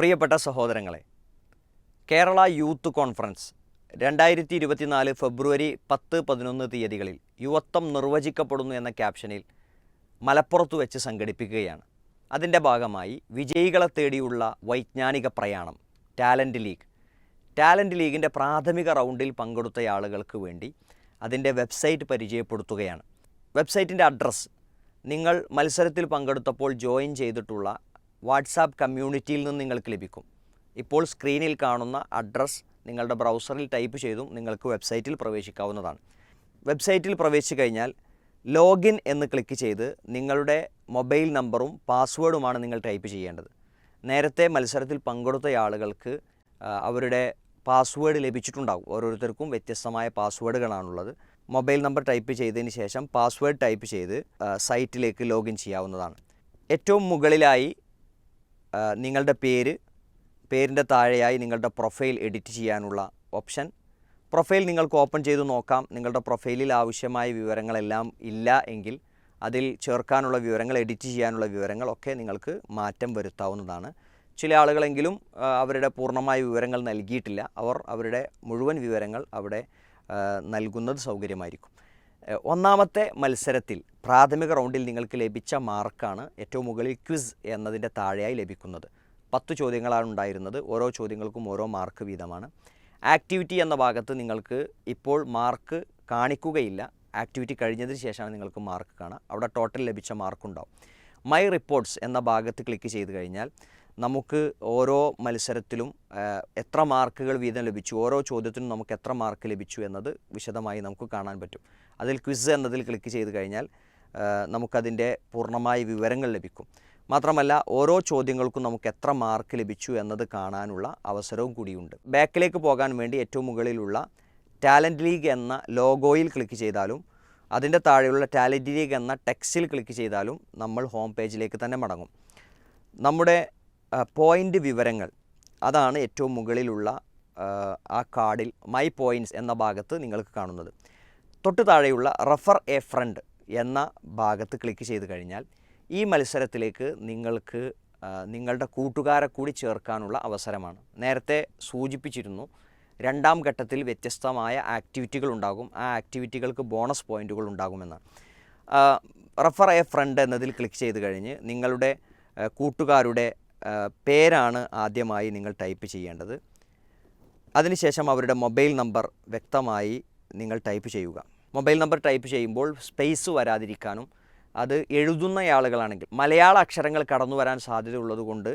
പ്രിയപ്പെട്ട സഹോദരങ്ങളെ Kerala youth conference രണ്ടായിരത്തി ഇരുപത്തിനാല് ഫെബ്രുവരി പത്ത് പതിനൊന്ന് തീയതികളിൽ യുവത്വം നിർവചിക്കപ്പെടുന്നു എന്ന ക്യാപ്ഷനിൽ മലപ്പുറത്ത് വെച്ച് സംഘടിപ്പിക്കുകയാണ്. അതിന്റെ ഭാഗമായി വിജയികളെ തേടിയുള്ള വൈജ്ഞാനിക പ്രയാണം ടാലന്റ് ലീഗ്. ടാലന്റ് ലീഗിന്റെ പ്രാഥമിക റൗണ്ടിൽ പങ്കെടുത്ത ആളുകൾക്ക് വേണ്ടി അതിന്റെ വെബ്സൈറ്റ് പരിചയപ്പെടുത്തുകയാണ്. വെബ്സൈറ്റിന്റെ അഡ്രസ്സ് നിങ്ങൾ മത്സരത്തിൽ പങ്കെടുത്തപ്പോൾ ജോയിൻ ചെയ്തിട്ടുള്ള വാട്സാപ്പ് കമ്മ്യൂണിറ്റിയിൽ നിന്ന് നിങ്ങൾക്ക് ലഭിക്കും. ഇപ്പോൾ സ്ക്രീനിൽ കാണുന്ന അഡ്രസ്സ് നിങ്ങളുടെ ബ്രൗസറിൽ ടൈപ്പ് ചെയ്തും നിങ്ങൾക്ക് വെബ്സൈറ്റിൽ പ്രവേശിക്കാവുന്നതാണ്. വെബ്സൈറ്റിൽ പ്രവേശിച്ചു കഴിഞ്ഞാൽ ലോഗിൻ എന്ന് ക്ലിക്ക് ചെയ്ത് നിങ്ങളുടെ മൊബൈൽ നമ്പറും പാസ്വേഡുമാണ് നിങ്ങൾ ടൈപ്പ് ചെയ്യേണ്ടത്. നേരത്തെ മത്സരത്തിൽ പങ്കെടുത്ത ആളുകൾക്ക് അവരുടെ പാസ്വേഡ് ലഭിച്ചിട്ടുണ്ടാകും ഓരോരുത്തർക്കും വ്യത്യസ്തമായ പാസ്വേഡുകളാണുള്ളത്. മൊബൈൽ നമ്പർ ടൈപ്പ് ചെയ്തതിന് ശേഷം പാസ്വേഡ് ടൈപ്പ് ചെയ്ത് സൈറ്റിലേക്ക് ലോഗിൻ ചെയ്യാവുന്നതാണ്. ഏറ്റവും മുകളിലായി നിങ്ങളുടെ പേര് പേരിന്റെ താഴെയായി നിങ്ങളുടെ പ്രൊഫൈൽ എഡിറ്റ് ചെയ്യാനുള്ള ഓപ്ഷൻ. പ്രൊഫൈൽ നിങ്ങൾക്ക് ഓപ്പൺ ചെയ്ത് നോക്കാം. നിങ്ങളുടെ പ്രൊഫൈലിൽ ആവശ്യമായ വിവരങ്ങളെല്ലാം ഇല്ല എങ്കിൽ അതിൽ ചേർക്കാനുള്ള വിവരങ്ങൾ എഡിറ്റ് ചെയ്യാനുള്ള വിവരങ്ങളൊക്കെ നിങ്ങൾക്ക് മാറ്റം വരുത്താവുന്നതാണ്. ചില ആളുകളെങ്കിലും അവരുടെ പൂർണമായ വിവരങ്ങൾ നൽകിയിട്ടില്ല. അവർ അവരുടെ മുഴുവൻ വിവരങ്ങൾ അവിടെ നൽകുന്നത് സൗകര്യമായിരിക്കും. ഒന്നാമത്തെ മത്സരത്തിൽ പ്രാഥമിക റൗണ്ടിൽ നിങ്ങൾക്ക് ലഭിച്ച മാർക്കാണ് ഏറ്റവും മുകളിൽ ക്വിസ് എന്നതിന്റെ താഴെയായി ലഭിക്കുന്നത്. പത്ത് ചോദ്യങ്ങളാണ് ഉണ്ടായിരുന്നത്. ഓരോ ചോദ്യങ്ങൾക്കും ഓരോ മാർക്ക് വീതമാണ്. ആക്ടിവിറ്റി എന്ന ഭാഗത്ത് നിങ്ങൾക്ക് ഇപ്പോൾ മാർക്ക് കാണിക്കുകയില്ല. ആക്ടിവിറ്റി കഴിഞ്ഞതിന് ശേഷമാണ് നിങ്ങൾക്ക് മാർക്ക് കാണാം. അവിടെ ടോട്ടൽ ലഭിച്ച മാർക്കുണ്ടാവും. മൈ റിപ്പോർട്ട്സ് എന്ന ഭാഗത്ത് ക്ലിക്ക് ചെയ്ത് കഴിഞ്ഞാൽ നമുക്ക് ഓരോ മത്സരത്തിലും എത്ര മാർക്കുകൾ വീതം ലഭിച്ചു ഓരോ ചോദ്യത്തിനും നമുക്ക് എത്ര മാർക്ക് ലഭിച്ചു എന്നത് വിശദമായി നമുക്ക് കാണാൻ പറ്റും. അതിൽ ക്വിസ് എന്നതിൽ ക്ലിക്ക് ചെയ്ത് കഴിഞ്ഞാൽ നമുക്കതിന്റെ പൂർണമായ വിവരങ്ങൾ ലഭിക്കും. മാത്രമല്ല ഓരോ ചോദ്യങ്ങൾക്കും നമുക്ക് എത്ര മാർക്ക് ലഭിച്ചു എന്നത് കാണാനുള്ള അവസരവും കൂടിയുണ്ട്. ബാക്കിലേക്ക് പോകാൻ വേണ്ടി ഏറ്റവും മുകളിലുള്ള ടാലന്റ് ലീഗ് എന്ന ലോഗോയിൽ ക്ലിക്ക് ചെയ്താലും അതിന്റെ താഴെയുള്ള ടാലന്റ് ലീഗ് എന്ന ടെക്സ്റ്റിൽ ക്ലിക്ക് ചെയ്താലും നമ്മൾ ഹോം പേജിലേക്ക് തന്നെ മടങ്ങും. നമ്മുടെ പോയിന്റ് വിവരങ്ങൾ. അതാണ് ഏറ്റവും മുകളിലുള്ള ആ, കാർഡിൽ മൈ പോയിന്റ്സ് എന്ന ഭാഗത്ത് നിങ്ങൾക്ക് കാണുന്നത്. തൊട്ട് താഴെയുള്ള റഫർ എ ഫ്രണ്ട് എന്ന ഭാഗത്ത് ക്ലിക്ക് ചെയ്ത് കഴിഞ്ഞാൽ ഈ മത്സരത്തിലേക്ക് നിങ്ങൾക്ക് നിങ്ങളുടെ കൂട്ടുകാരെ കൂടി ചേർക്കാനുള്ള അവസരമാണ്. നേരത്തെ സൂചിപ്പിച്ചിരുന്നു രണ്ടാം ഘട്ടത്തിൽ വ്യത്യസ്തമായ ആക്ടിവിറ്റികൾ ഉണ്ടാകും. ആ ആക്ടിവിറ്റികൾക്ക് ബോണസ് പോയിന്റുകൾ ഉണ്ടാകുമെന്നാണ് റഫർ എ ഫ്രണ്ട് എന്നതിൽ ക്ലിക്ക് ചെയ്ത് കഴിഞ്ഞ് നിങ്ങളുടെ കൂട്ടുകാരുടെ പേരാണ് ആദ്യമായി നിങ്ങൾ ടൈപ്പ് ചെയ്യേണ്ടത്. അതിനുശേഷം അവരുടെ മൊബൈൽ നമ്പർ വ്യക്തമായി നിങ്ങൾ ടൈപ്പ് ചെയ്യുക. മൊബൈൽ നമ്പർ ടൈപ്പ് ചെയ്യുമ്പോൾ സ്പേസ് വരാതിരിക്കാനും അത് എഴുതുന്നയാളുകളാണെങ്കിൽ മലയാള അക്ഷരങ്ങൾ കടന്നു വരാൻ സാധ്യതയുള്ളത് കൊണ്ട്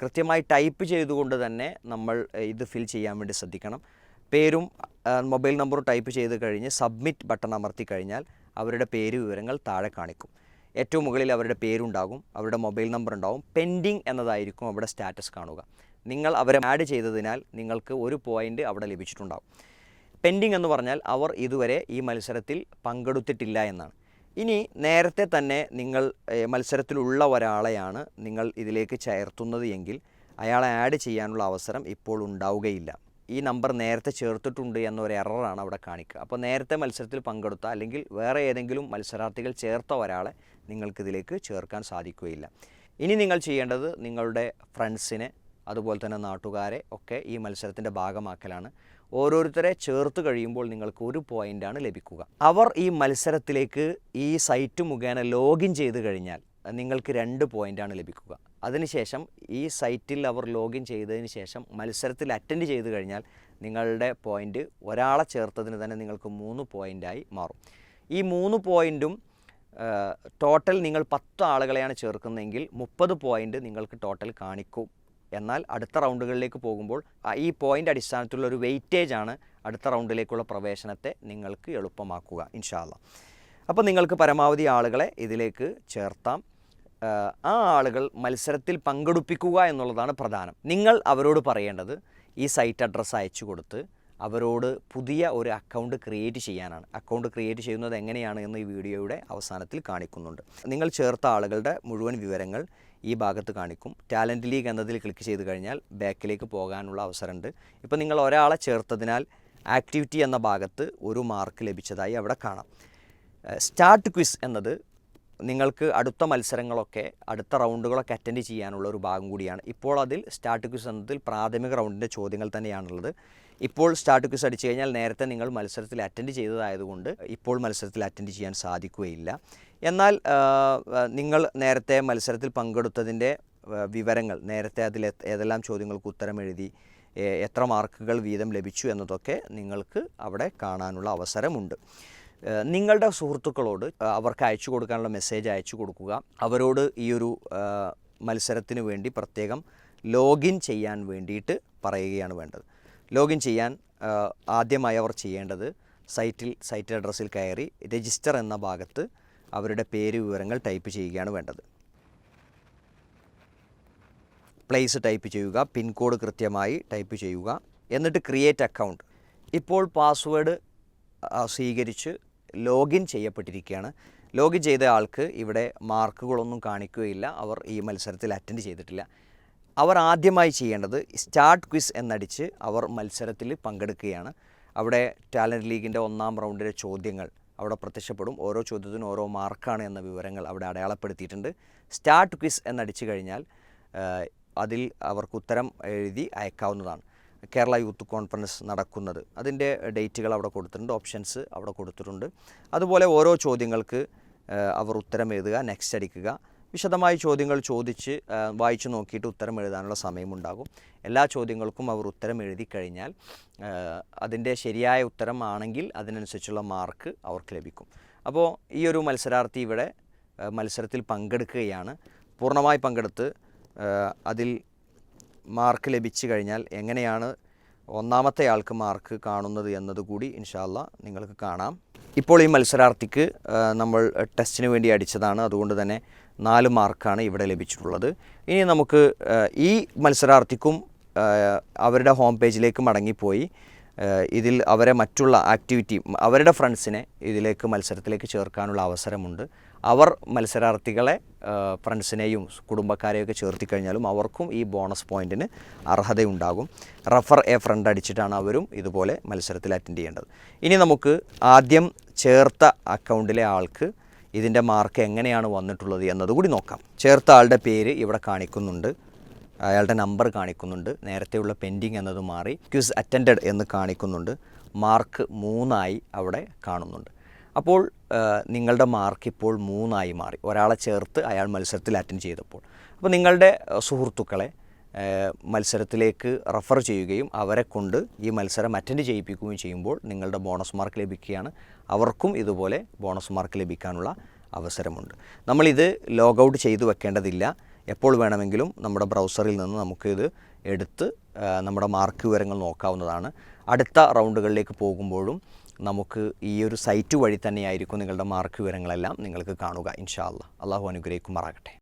കൃത്യമായി ടൈപ്പ് ചെയ്തുകൊണ്ട് തന്നെ നമ്മൾ ഇത് ഫിൽ ചെയ്യാൻ വേണ്ടി ശ്രദ്ധിക്കണം. പേരും മൊബൈൽ നമ്പറും ടൈപ്പ് ചെയ്ത് കഴിഞ്ഞ് സബ്മിറ്റ് ബട്ടൺ അമർത്തി കഴിഞ്ഞാൽ അവരുടെ പേര് വിവരങ്ങൾ താഴെ കാണിക്കും. ഏറ്റവും മുകളിൽ അവരുടെ പേരുണ്ടാകും അവരുടെ മൊബൈൽ നമ്പർ ഉണ്ടാകും പെൻഡിങ് എന്നതായിരിക്കും അവിടെ സ്റ്റാറ്റസ് കാണുക. നിങ്ങൾ അവരെ ആഡ് ചെയ്തതിനാൽ നിങ്ങൾക്ക് ഒരു പോയിന്റ് അവിടെ ലഭിച്ചിട്ടുണ്ടാകും പെൻഡിങ് എന്ന് പറഞ്ഞാൽ അവർ ഇതുവരെ ഈ മത്സരത്തിൽ പങ്കെടുത്തിട്ടില്ല എന്നാണ്. ഇനി നേരത്തെ തന്നെ നിങ്ങൾ മത്സരത്തിലുള്ള ഒരാളെയാണ് നിങ്ങൾ ഇതിലേക്ക് ചേർത്തുന്നത് എങ്കിൽ അയാളെ ആഡ് ചെയ്യാനുള്ള അവസരം ഇപ്പോൾ ഉണ്ടാവുകയില്ല. ഈ നമ്പർ നേരത്തെ ചേർത്തിട്ടുണ്ട് എന്നൊരു എററാണ് അവിടെ കാണിക്കുക. അപ്പോൾ നേരത്തെ മത്സരത്തിൽ പങ്കെടുത്ത അല്ലെങ്കിൽ വേറെ ഏതെങ്കിലും മത്സരാർത്ഥികൾ ചേർത്ത ഒരാളെ നിങ്ങൾക്കിതിലേക്ക് ചേർക്കാൻ സാധിക്കുകയില്ല. ഇനി നിങ്ങൾ ചെയ്യേണ്ടത് നിങ്ങളുടെ ഫ്രണ്ട്സിനെ അതുപോലെ തന്നെ നാട്ടുകാരെ ഒക്കെ ഈ മത്സരത്തിന്റെ ഭാഗമാക്കലാണ്. ഓരോരുത്തരെ ചേർത്ത് കഴിയുമ്പോൾ നിങ്ങൾക്ക് ഒരു പോയിന്റാണ് ലഭിക്കുക. അവർ ഈ മത്സരത്തിലേക്ക് ഈ സൈറ്റ് മുഖേന ലോഗിൻ ചെയ്ത് കഴിഞ്ഞാൽ നിങ്ങൾക്ക് രണ്ട് പോയിന്റാണ് ലഭിക്കുക. അതിനുശേഷം ഈ സൈറ്റിൽ അവർ ലോഗിൻ ചെയ്തതിന് ശേഷം മത്സരത്തിൽ അറ്റൻഡ് ചെയ്ത് കഴിഞ്ഞാൽ നിങ്ങളുടെ പോയിന്റ് ഒരാളെ ചേർത്തതിന് തന്നെ നിങ്ങൾക്ക് മൂന്ന് പോയിന്റായി മാറും. ഈ മൂന്ന് പോയിന്റും ടോട്ടൽ നിങ്ങൾ പത്ത് ആളുകളെയാണ് ചേർക്കുന്നതെങ്കിൽ മുപ്പത് പോയിന്റ് നിങ്ങൾക്ക് ടോട്ടൽ കാണിക്കും. എന്നാൽ അടുത്ത റൗണ്ടുകളിലേക്ക് പോകുമ്പോൾ ഈ പോയിന്റ് അടിസ്ഥാനത്തിലുള്ള ഒരു വെയിറ്റേജ് ആണ് അടുത്ത റൗണ്ടിലേക്കുള്ള പ്രവേശനത്തെ നിങ്ങൾക്ക് എളുപ്പമാക്കുക ഇൻഷാല്ല അപ്പോൾ നിങ്ങൾക്ക് പരമാവധി ആളുകളെ ഇതിലേക്ക് ചേർത്താം. ആ ആളുകൾ മത്സരത്തിൽ പങ്കെടുപ്പിക്കുക എന്നുള്ളതാണ് പ്രധാനം. നിങ്ങൾ അവരോട് പറയേണ്ടത് ഈ സൈറ്റ് അഡ്രസ്സ് അയച്ചു കൊടുത്ത് അവരോട് പുതിയ ഒരു അക്കൗണ്ട് ക്രിയേറ്റ് ചെയ്യാനാണ്. അക്കൗണ്ട് ക്രിയേറ്റ് ചെയ്യുന്നത് എങ്ങനെയാണ് എന്ന് ഈ വീഡിയോയുടെ അവസാനത്തിൽ കാണിക്കുന്നുണ്ട്. നിങ്ങൾ ചേർത്ത ആളുകളുടെ മുഴുവൻ വിവരങ്ങൾ ഈ ഭാഗത്ത് കാണിക്കും. ടാലന്റ് ലീഗ് എന്നതിൽ ക്ലിക്ക് ചെയ്ത് കഴിഞ്ഞാൽ ബാക്കിലേക്ക് പോകാനുള്ള അവസരമുണ്ട്. ഇപ്പോൾ നിങ്ങൾ ഒരാളെ ചേർത്തതിനാൽ ആക്ടിവിറ്റി എന്ന ഭാഗത്ത് ഒരു മാർക്ക് ലഭിച്ചതായി അവിടെ കാണാം. സ്റ്റാർട്ട് ക്വിസ് എന്നത് നിങ്ങൾക്ക് അടുത്ത മത്സരങ്ങളൊക്കെ അടുത്ത റൗണ്ടുകളൊക്കെ അറ്റൻഡ് ചെയ്യാനുള്ള ഒരു ഭാഗം കൂടിയാണ്. ഇപ്പോൾ അതിൽ സ്റ്റാർട്ട് ക്വിസ് എന്നതിൽ പ്രാഥമിക റൗണ്ടിന്റെ ചോദ്യങ്ങൾ തന്നെയാണുള്ളത്. ഇപ്പോൾ സ്റ്റാർട്ട് ക്വിസ് അടിച്ചു കഴിഞ്ഞാൽ നേരത്തെ നിങ്ങൾ മത്സരത്തിൽ അറ്റൻഡ് ചെയ്തതായതുകൊണ്ട് ഇപ്പോൾ മത്സരത്തിൽ അറ്റൻഡ് ചെയ്യാൻ സാധിക്കുകയില്ല. എന്നാൽ നിങ്ങൾ നേരത്തെ മത്സരത്തിൽ പങ്കെടുത്തതിന്റെ വിവരങ്ങൾ നേരത്തെ അതിൽ ഏതെല്ലാം ചോദ്യങ്ങൾക്ക് ഉത്തരം എഴുതി എത്ര മാർക്കുകൾ വീതം ലഭിച്ചു എന്നതൊക്കെ നിങ്ങൾക്ക് അവിടെ കാണാനുള്ള അവസരമുണ്ട്. നിങ്ങളുടെ സുഹൃത്തുക്കളോട് അവർക്ക് അയച്ചു കൊടുക്കാനുള്ള മെസ്സേജ് അയച്ചു കൊടുക്കുക. അവരോട് ഈ ഒരു മത്സരത്തിന് വേണ്ടി പ്രത്യേകം ലോഗിൻ ചെയ്യാൻ വേണ്ടിയിട്ട് പറയുകയാണ് വേണ്ടത്. ലോഗിൻ ചെയ്യാൻ ആദ്യമായി അവർ ചെയ്യേണ്ടത് സൈറ്റിൽ സൈറ്റ് അഡ്രസ്സിൽ കയറി രജിസ്റ്റർ എന്ന ഭാഗത്ത് അവരുടെ പേര് വിവരങ്ങൾ ടൈപ്പ് ചെയ്യുകയാണ് വേണ്ടത്. പ്ലേസ് ടൈപ്പ് ചെയ്യുക പിൻകോഡ് കൃത്യമായി ടൈപ്പ് ചെയ്യുക എന്നിട്ട് ക്രിയേറ്റ് അക്കൗണ്ട് ഇപ്പോൾ പാസ്വേഡ് സ്വീകരിച്ച് ലോഗിൻ ചെയ്യപ്പെട്ടിരിക്കുകയാണ്. ലോഗിൻ ചെയ്ത ആൾക്ക് ഇവിടെ മാർക്കുകളൊന്നും കാണിക്കുകയില്ല. അവർ ഈ മത്സരത്തിൽ അറ്റൻഡ് ചെയ്തിട്ടില്ല. അവർ ആദ്യമായി ചെയ്യേണ്ടത് സ്റ്റാർട്ട് ക്വിസ് എന്നടിച്ച് അവർ മത്സരത്തിൽ പങ്കെടുക്കുകയാണ്. അവിടെ ടാലന്റ് ലീഗിന്റെ ഒന്നാം റൗണ്ടിലെ ചോദ്യങ്ങൾ അവിടെ പ്രത്യക്ഷപ്പെടും. ഓരോ ചോദ്യത്തിനും ഓരോ മാർക്കാണ് എന്ന വിവരങ്ങൾ അവിടെ അടയാളപ്പെടുത്തിയിട്ടുണ്ട്. സ്റ്റാർട്ട് ക്വിസ് എന്നടിച്ചു കഴിഞ്ഞാൽ അതിൽ അവർക്ക് ഉത്തരം എഴുതി അയക്കാവുന്നതാണ്. കേരള യൂത്ത് കോൺഫറൻസ് നടക്കുന്നത്. അതിന്റെ ഡേറ്റുകൾ അവിടെ കൊടുത്തിട്ടുണ്ട് ഓപ്ഷൻസ് അവിടെ കൊടുത്തിട്ടുണ്ട്. അതുപോലെ ഓരോ ചോദ്യങ്ങൾക്ക് അവർ ഉത്തരം എഴുതുക നെക്സ്റ്റ് അടിക്കുക. വിശദമായി ചോദ്യങ്ങൾ ചോദിച്ച് വായിച്ചു നോക്കിയിട്ട് ഉത്തരം എഴുതാനുള്ള സമയമുണ്ടാകും. എല്ലാ ചോദ്യങ്ങൾക്കും അവർ ഉത്തരം എഴുതി കഴിഞ്ഞാൽ അതിന്റെ ശരിയായ ഉത്തരം ആണെങ്കിൽ അതിനനുസരിച്ചുള്ള മാർക്ക് അവർക്ക് ലഭിക്കും. അപ്പോൾ ഈ ഒരു മത്സരാർത്ഥി ഇവിടെ മത്സരത്തിൽ പങ്കെടുക്കുകയാണ്. പൂർണമായി പങ്കെടുത്ത് അതിൽ മാർക്ക് ലഭിച്ചു കഴിഞ്ഞാൽ എങ്ങനെയാണ് ഒന്നാമത്തെ ആൾക്ക് മാർക്ക് കാണുന്നത് എന്നതുകൂടി ഇൻഷാല്ല നിങ്ങൾക്ക് കാണാം. ഇപ്പോൾ ഈ മത്സരാർത്ഥിക്ക് നമ്മൾ ടെസ്റ്റിന് വേണ്ടി അടിച്ചതാണ്. അതുകൊണ്ട് തന്നെ നാല് മാർക്കാണ് ഇവിടെ ലഭിച്ചിട്ടുള്ളത്. ഇനി നമുക്ക് ഈ മത്സരാർത്ഥിക്കും അവരുടെ ഹോം പേജിലേക്ക് മടങ്ങിപ്പോയി. ഇതിൽ അവരെ മറ്റുള്ള ആക്ടിവിറ്റി അവരുടെ ഫ്രണ്ട്സിനെ ഇതിലേക്ക് മത്സരത്തിലേക്ക് ചേർക്കാനുള്ള അവസരമുണ്ട്. അവർ മത്സരാർത്ഥികളെ ഫ്രണ്ട്സിനെയും കുടുംബക്കാരെയൊക്കെ ചേർത്തി കഴിഞ്ഞാലും അവർക്കും ഈ ബോണസ് പോയിന്റിന് അർഹതയുണ്ടാകും. റഫർ എ ഫ്രണ്ട് അടിച്ചിട്ടാണ് അവരും ഇതുപോലെ മത്സരത്തിൽ അറ്റൻഡ് ചെയ്യേണ്ടത്. ഇനി നമുക്ക് ആദ്യം ചേർത്ത അക്കൗണ്ടിലെ ആൾക്ക് ഇതിന്റെ മാർക്ക് എങ്ങനെയാണ് വന്നിട്ടുള്ളത് എന്നതുകൂടി നോക്കാം. ചേർത്ത ആളുടെ പേര് ഇവിടെ കാണിക്കുന്നുണ്ട്. അയാളുടെ നമ്പർ കാണിക്കുന്നുണ്ട്. നേരത്തെയുള്ള പെൻഡിങ് എന്നത് മാറി. ക്യൂസ് അറ്റൻഡഡ് എന്ന് കാണിക്കുന്നുണ്ട്. മാർക്ക് മൂന്നായി അവിടെ കാണുന്നുണ്ട്. അപ്പോൾ നിങ്ങളുടെ മാർക്ക് ഇപ്പോൾ മൂന്നായി മാറി. ഒരാളെ ചേർത്ത് അയാൾ മത്സരത്തിൽ അറ്റൻഡ് ചെയ്തപ്പോൾ. അപ്പോൾ നിങ്ങളുടെ സുഹൃത്തുക്കളെ മത്സരത്തിലേക്ക് റെഫർ ചെയ്യുകയും അവരെ കൊണ്ട് ഈ മത്സരം അറ്റൻഡ് ചെയ്യിപ്പിക്കുകയും ചെയ്യുമ്പോൾ നിങ്ങളുടെ ബോണസ് മാർക്ക് ലഭിക്കുകയാണ്. അവർക്കും ഇതുപോലെ ബോണസ് മാർക്ക് ലഭിക്കാനുള്ള അവസരമുണ്ട്. നമ്മളിത് ലോഗൗട്ട് ചെയ്തു വെക്കേണ്ടതില്ല. എപ്പോൾ വേണമെങ്കിലും നമ്മുടെ ബ്രൗസറിൽ നിന്ന് നമുക്കിത് എടുത്ത് നമ്മുടെ മാർക്ക് വിവരങ്ങൾ നോക്കാവുന്നതാണ്. അടുത്ത റൗണ്ടുകളിലേക്ക് പോകുമ്പോഴും നമുക്ക് ഈ ഒരു സൈറ്റ് വഴി തന്നെയായിരിക്കും നിങ്ങളുടെ മാർക്ക് വിവരങ്ങളെല്ലാം നിങ്ങൾക്ക് കാണുക ഇൻഷാ അള്ളാഹു അനുഗ്രഹിക്കുമാറാകട്ടെ.